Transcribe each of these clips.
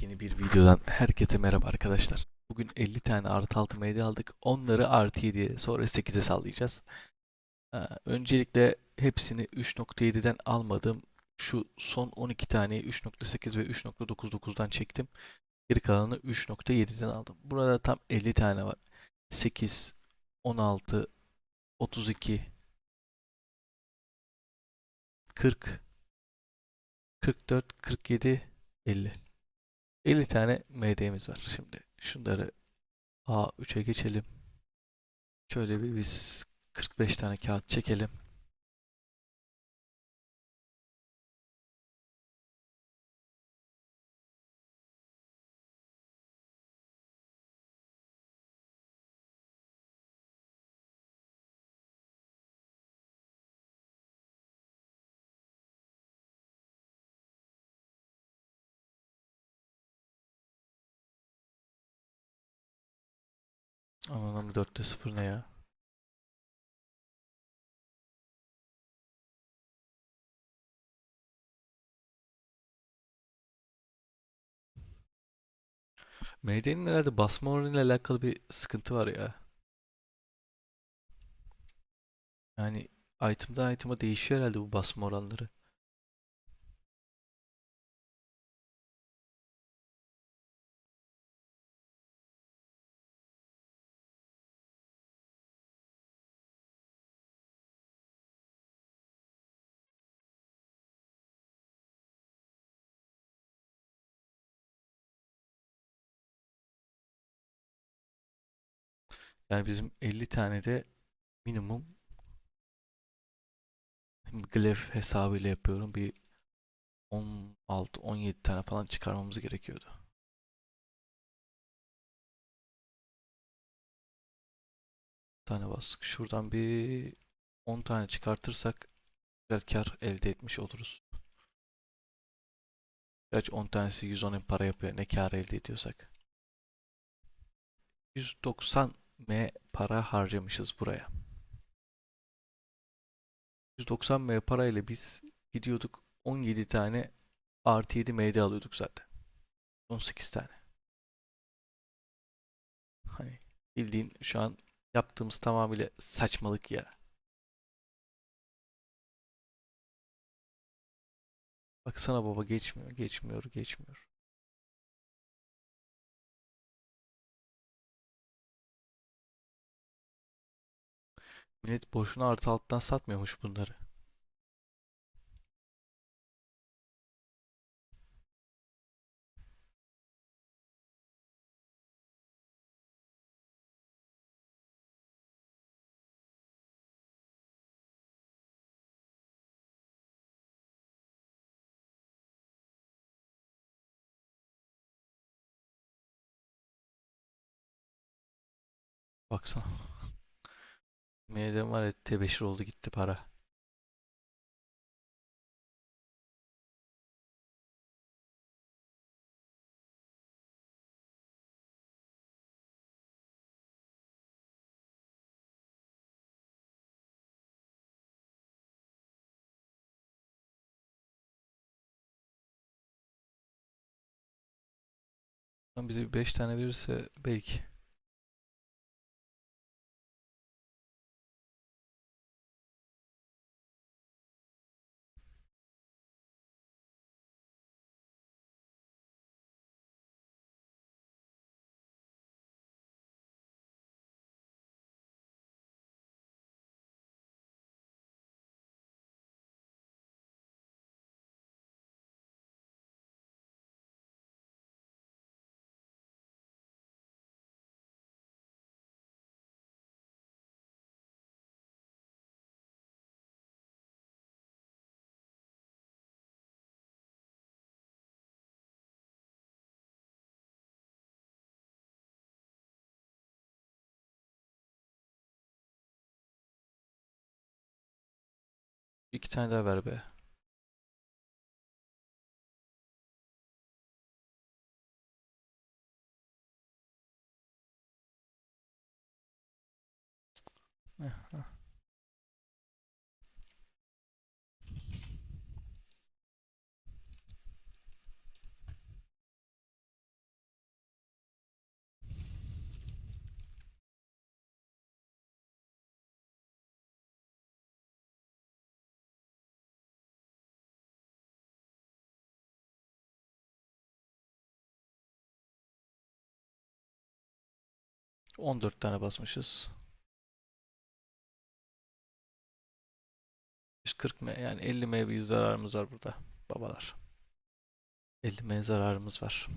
Yepyeni bir videodan herkese merhaba arkadaşlar. Bugün 50 tane artı 6 medya aldık. Onları artı 7'ye sonra 8'e sallayacağız. Ee, öncelikle hepsini 3.7'den almadım. Şu son 12 taneyi 3.8 ve 3.99'dan çektim. Geri kalanını 3.7'den aldım. Burada tam 50 tane var. 8, 16, 32, 40, 44, 47, 50. 50 tane MD'miz var. Şimdi şunları A3'e geçelim. Şöyle bir biz 45 tane kağıt çekelim. Aman 4'te 0 ne ya? MD'nin herhalde basma oranıyla alakalı bir sıkıntı var ya. Yani item'dan item'a değişiyor herhalde bu basma oranları. Yani bizim 50 tane de minimum glef hesabıyla yapıyorum. Bir 16-17 tane falan çıkarmamız gerekiyordu. tane bastık. Şuradan bir 10 tane çıkartırsak güzel kar elde etmiş oluruz. Gerçi 10 tanesi 110 para yapıyor. Ne kar elde ediyorsak. 190 M para harcamışız buraya. 190 M parayla biz gidiyorduk 17 tane artı 7 MD alıyorduk zaten. 18 tane. Hani bildiğin şu an yaptığımız tamamıyla saçmalık ya. Baksana baba geçmiyor, geçmiyor, geçmiyor. Millet boşuna artı alttan satmıyormuş bunları. Baksana. MD'm var ya tebeşir oldu gitti para. Bize 5 tane verirse belki. İki tane daha ver be. Eh, ah. 14 tane basmışız. 140 M yani 50 M bir zararımız var burada babalar. 50 M zararımız var.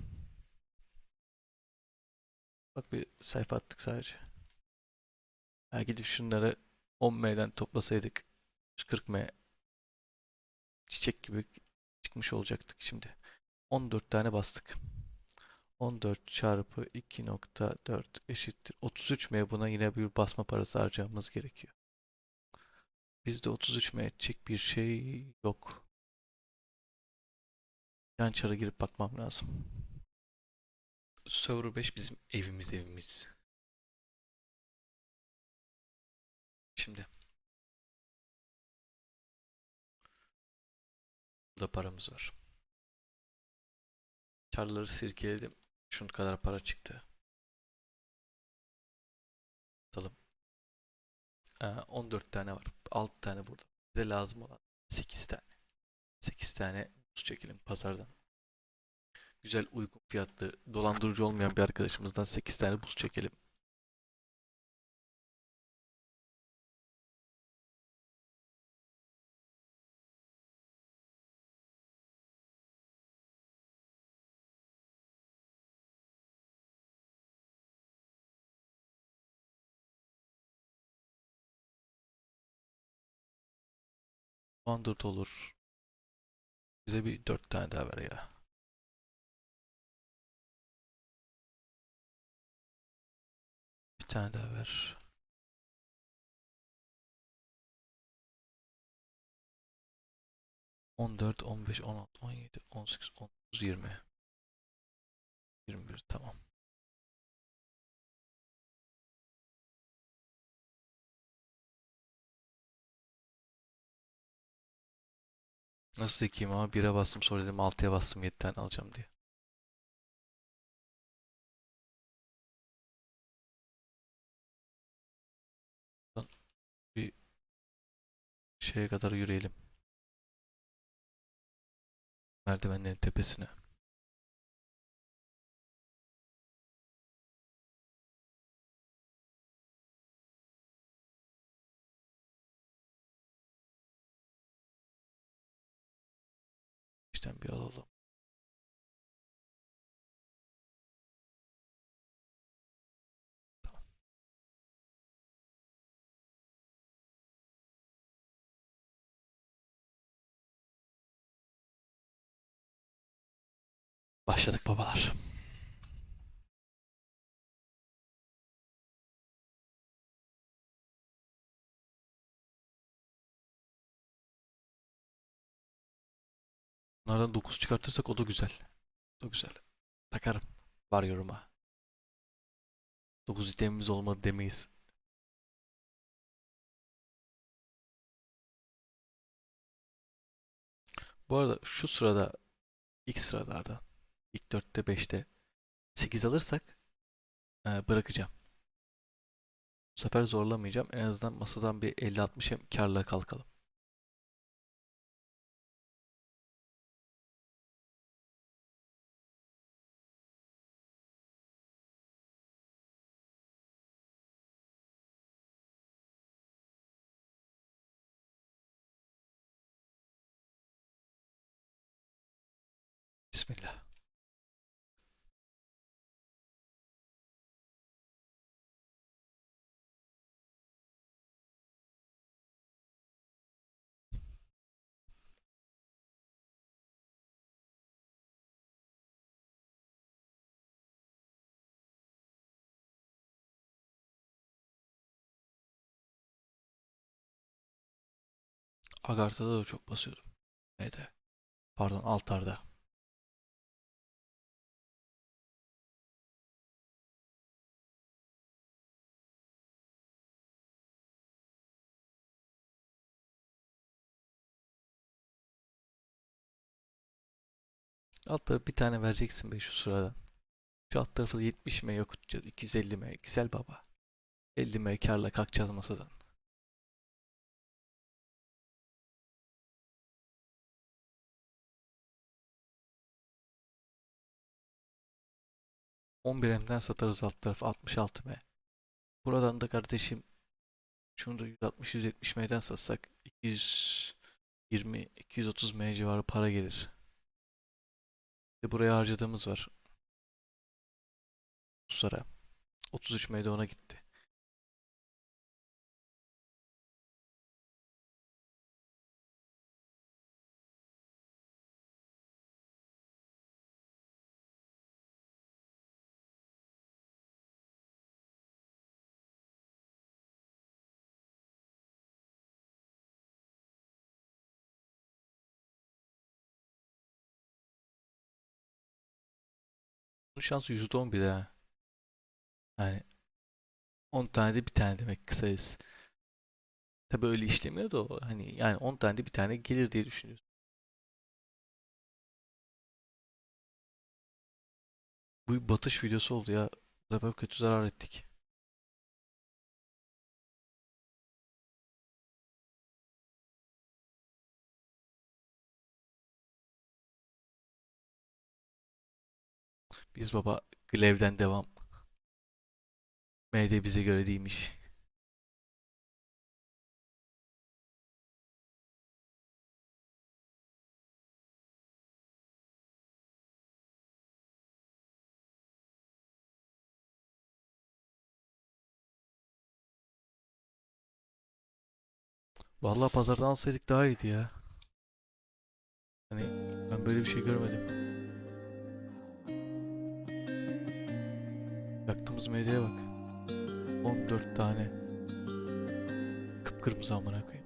Bak bir sayfa attık sadece. Ha gidip şunları 10 M'den toplasaydık 140 M çiçek gibi çıkmış olacaktık şimdi. 14 tane bastık. 14 çarpı 2.4 eşittir. 33 M buna yine bir basma parası harcamamız gerekiyor. Bizde 33 M edecek bir şey yok. Yan çara girip bakmam lazım. Server 5 bizim evimiz evimiz. Şimdi. Burada paramız var. Çarları sirkeledim. Şunun kadar para çıktı. Atalım. Ee, 14 tane var. 6 tane burada. Bize lazım olan 8 tane. 8 tane buz çekelim pazardan. Güzel uygun fiyatlı dolandırıcı olmayan bir arkadaşımızdan 8 tane buz çekelim. Wondered olur. Bize bir 4 tane daha ver ya. Bir tane daha ver. On dört, on beş, on altı, on yedi, on sekiz, on dokuz, yirmi. Yirmi bir, tamam. Nasıl zekiyim ama 1'e bastım sonra dedim 6'ya bastım 7 tane alacağım diye. Bir şeye kadar yürüyelim. Merdivenlerin tepesine. İşte bir alalım. Başladık babalar. Bunlardan 9 çıkartırsak o da güzel. O da güzel. Takarım. Var yoruma. 9 itemimiz olmadı demeyiz. Bu arada şu sırada ilk sıralardan ilk 4'te 5'te 8 alırsak e, bırakacağım. Bu sefer zorlamayacağım. En azından masadan bir 50-60 hem karla kalkalım. Bismillah. Agartha'da da çok basıyordum. Neydi? Pardon Altar'da. Alt tarafı bir tane vereceksin be şu sıradan. Şu alt tarafı 70 M yok tutacağız. 250 M. Güzel baba. 50 M karla kalkacağız masadan. On bir M'den satarız alt tarafı 66 M. Buradan da kardeşim şunu da 160-170 M'den satsak 220-230 M civarı para gelir. Ve buraya harcadığımız var. Sonra 33 M'de ona gitti. Bunun şansı %11 ha. Yani 10 tane de bir tane demek kısayız. Tabii öyle işlemiyor da o. Hani yani 10 tane de bir tane gelir diye düşünüyoruz. Bu batış videosu oldu ya. Bu sefer kötü zarar ettik. Biz baba Glev'den devam. MD bize göre değilmiş. Vallahi pazardan alsaydık daha iyiydi ya. Hani ben böyle bir şey görmedim. Yaktığımız medyaya bak. 14 tane. Kıpkırmızı amına koyayım.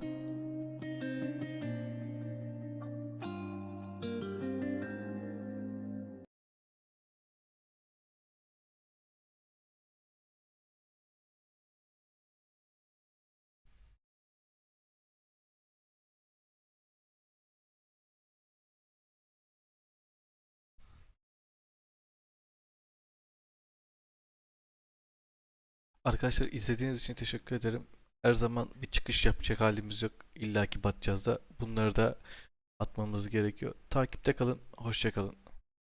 Arkadaşlar izlediğiniz için teşekkür ederim. Her zaman bir çıkış yapacak halimiz yok. İlla ki batacağız da. Bunları da atmamız gerekiyor. Takipte kalın. Hoşça kalın.